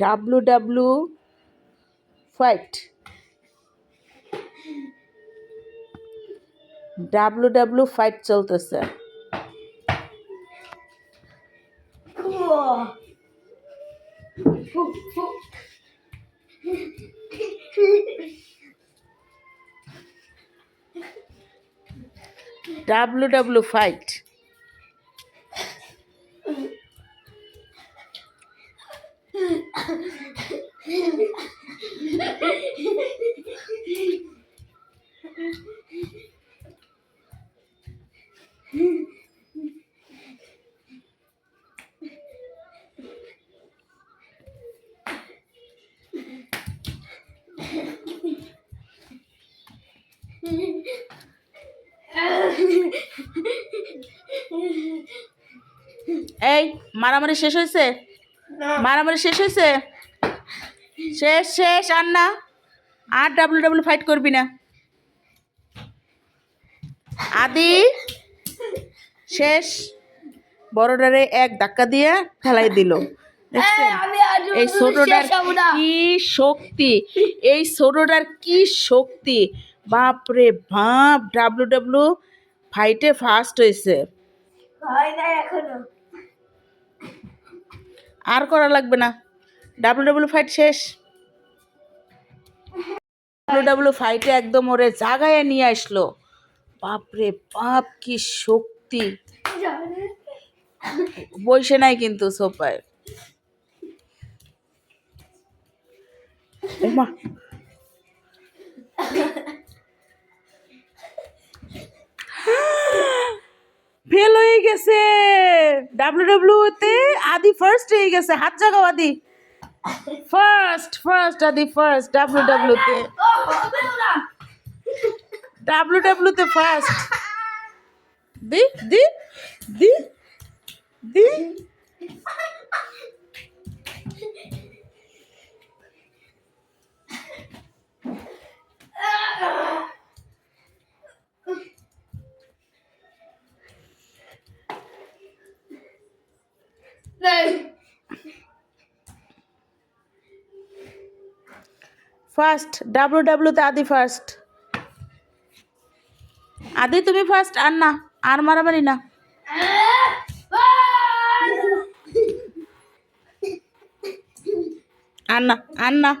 W W fight W W fight চলতেছে। W W fight এই মারামারি শেষ হয়েছে? মারামারি শেষ হয়েছে? শেষ শেষ আর না আর ডাব্লু ডাব্লু ফাইট করবি না। আদি শেষ। বড়টারে এক ধাক্কা দিয়ে ফেলাই দিল। এই ছোটটার কি শক্তি? এই ছোটটার কি শক্তি? বাপরে বাপ ডাব্লু ডাব্লু ফাইটে ফার্স্ট হয়েছে। হয় না এখনও। আর করা লাগবে না। ডাব্লু ডাব্লু ফাইট শেষ। ডাব্লু ডাব্লু ফাইটে একদম ওরে জাগায় নিয়ে আসলো। বাপরে বাপ, কি শক্তি। বসে নাই কিন্তু সোফায়। ফেল হয়ে গেছে। ডাব্লু ডাব্লু তে আদি ফার্স্ট হয়ে গেছে, হাত জাগাও আদি। First first Adi first W W তে। ও হবে না ডাব্লু ডাব্লু তে ফার্স্ট দি দি দি দি। ফার্স্ট ডাব্লু ডাব্লুতে আদি ফার্স্ট আদি তুমি ফার্স্ট আর না আর মারামারি না। আর না আর না।